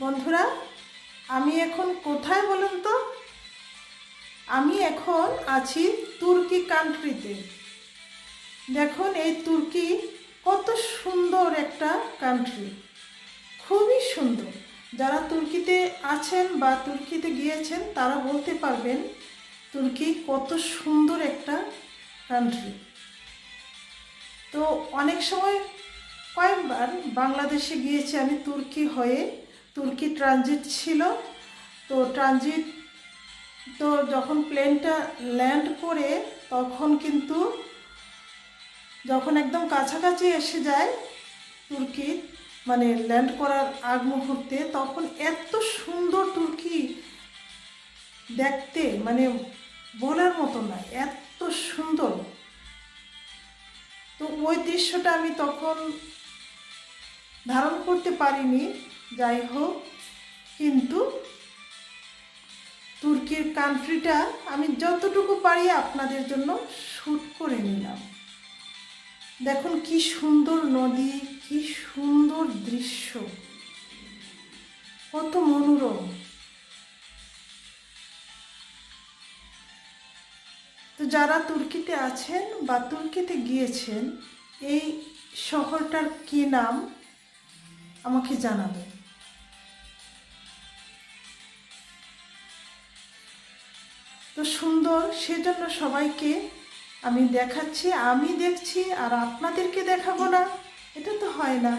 বন্ধুরা, আমি এখন কোথায় বলুন তো? আমি এখন আছি তুর্কি কান্ট্রিতে। দেখুন এই তুর্কি কত সুন্দর একটা কান্ট্রি। খুবই সুন্দর। যারা তুর্কিতে আছেন বা তুর্কিতে গিয়েছেন, তারা বলতে পারবেন তুর্কি কত সুন্দর একটা কান্ট্রি। তো অনেক সময় কয়েকবার বাংলাদেশে গিয়েছি আমি তুর্কি হয়ে। তুর্কি ট্রানজিট ছিল, তো ট্রানজিট, তো যখন প্লেনটা ল্যান্ড করে তখন কিন্তু যখন একদম কাছাকাছি এসে যায় তুর্কি মানে ল্যান্ড করার আগ মুহূর্তে, তখন এত সুন্দর তুর্কি দেখতে মানে বলার মতো না, এত সুন্দর। তো ওই দৃশ্যটা আমি তখন ধারণ করতে পারিনি। যাই হোক, কিন্তু তুর্কির কান্ট্রিটা আমি যতটুকু পারি আপনাদের জন্য শ্যুট করে নিলাম। দেখুন কি সুন্দর নদী, কি সুন্দর দৃশ্য। কত মনোরম। তো যারা তুর্কিতে আছেন বা তুর্কিতে গিয়েছেন, এই শহরটার কি নাম আমাকে জানাবেন। সুন্দর, সেজন্য সবাইকে আমি দেখাচ্ছি, আমি দেখছি, আর আপনাদেরকে দেখাবো না। এটা তো হয় না।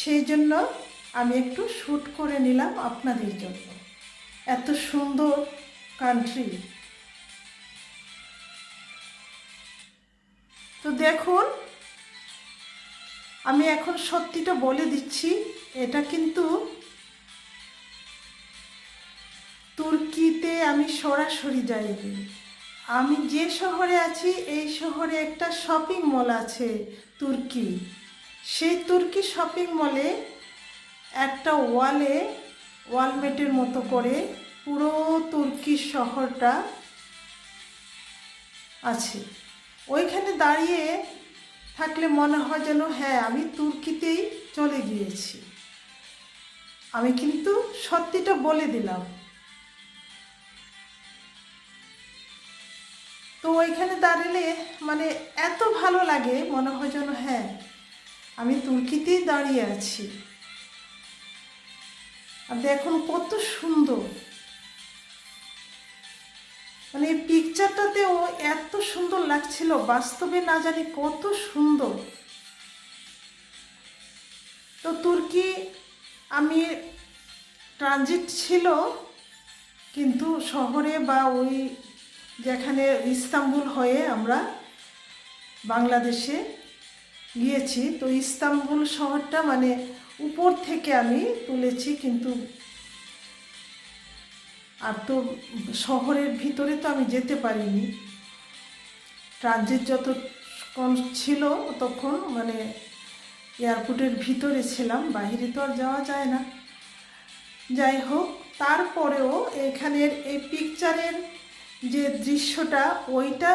সেই জন্য আমি একটু শ্যুট করে নিলাম আপনাদের জন্য। এত সুন্দর কান্ট্রি তো দেখুন, আমি এখন সত্যিটা বলে দিচ্ছি, এটা কিন্তু তুর্কিতে আমি সরাসরি যাইনি। আমি যে শহরে আছি, এই শহরে একটা শপিং মল আছে তুর্কি। সেই তুর্কি শপিং মলে একটা ওয়ালে ওয়ালমেটের মতো করে পুরো তুর্কি শহরটা আছে। ওইখানে দাঁড়িয়ে থাকলে মনে হয় যেন হ্যাঁ আমি তুর্কিতেই চলে গিয়েছি। আমি কিন্তু সত্যিটা বলে দিলাম। ওইখানে দাঁড়ালে মানে এত ভালো লাগে, মনে হয় যেন হ্যাঁ আমি তুর্কিতেই দাঁড়িয়ে আছি। আর দেখুন কত সুন্দর। মানে এই পিকচারটাতেও এত সুন্দর লাগছিল, বাস্তবে না জানি কত সুন্দর। তো তুর্কি, আমি ট্রানজিট ছিল, কিন্তু শহরে বা ওই যেখানে ইস্তাম্বুল হয়ে আমরা বাংলাদেশে গিয়েছি। তো ইস্তাম্বুল শহরটা মানে উপর থেকে আমি তুলেছি কিন্তু আর তো শহরের ভিতরে তো আমি যেতে পারিনি। ট্রানজিট যত কম ছিল তখন মানে এয়ারপোর্টের ভিতরে ছিলাম, বাহিরে তো আর যাওয়া যায় না। যাই হোক, তারপরেও এখানের এই পিকচারের যে দৃশ্যটা, ওইটা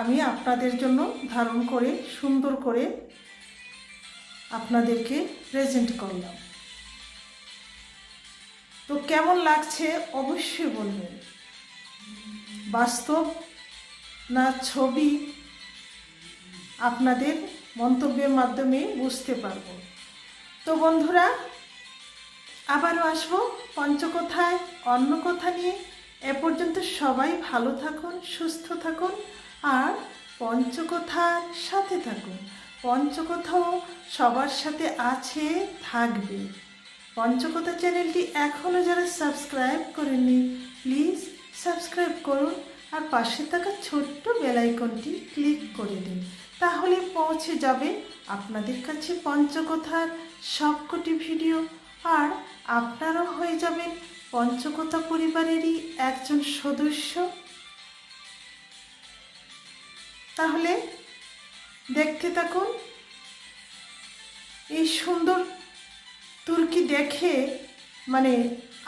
আমি আপনাদের জন্য ধারণ করে, সুন্দর করে আপনাদেরকে প্রেজেন্ট করলাম। তো কেমন লাগছে অবশ্যই বলবেন। বাস্তব না ছবি, আপনাদের মন্তব্যের মাধ্যমে বুঝতে পারব। তো বন্ধুরা, আবারও আসব পঞ্চকথায়, অন্য কথা নিয়ে? এ পর্যন্ত সবাই ভালো থাকুন, সুস্থ থাকুন আর পঞ্চকথার সাথে থাকুন। পঞ্চকথাও সবার সাথে আছে, থাকবে। পঞ্চকথা চ্যানেলটি এখনও যারা সাবস্ক্রাইব করেননি, প্লিজ সাবস্ক্রাইব করুন আর পাশে থাকা ছোট্ট বেলাইকনটি ক্লিক করে দিন। তাহলে পৌঁছে যাবে আপনাদের কাছে পঞ্চকথার সবকটি ভিডিও আর আপনারাও হয়ে যাবেন পঞ্চকথা পরিবারেরই একজন সদস্য। তাহলে দেখতে থাকুন, এই সুন্দর তুর্কি দেখে মানে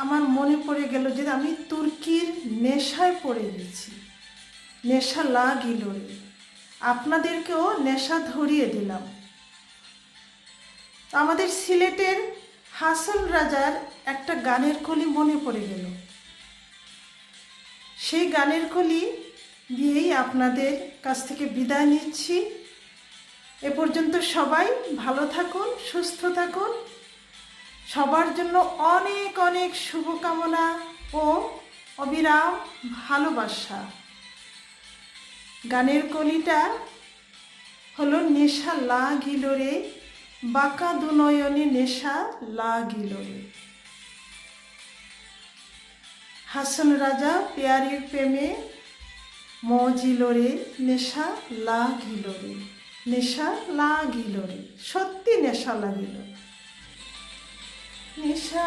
আমার মনে পড়ে গেল যে আমি তুর্কির নেশায় পড়ে গেছি। নেশা লাগিল আপনাদেরকেও নেশা ধরিয়ে দিলাম। আমাদের সিলেটের হাসন রাজার একটা গানের কলি মনে পড়ে গেল। সেই গানের কলি দিয়েই আপনাদের কাছ থেকে বিদায় নিচ্ছি। এ পর্যন্ত সবাই ভালো থাকুন, সুস্থ থাকুন। সবার জন্য অনেক অনেক শুভকামনা ও অবিরাম ভালোবাসা। গানের কলিটা হলো নেশা লাগিল রে। বাঁকা দুনয়নে নেশা লাগিল। হাসন রাজা পেয়ারির প্রেমে মজিল রে, নেশা লাগিল রে, নেশা লাগিল রে, সত্যি নেশা লাগিল। নেশা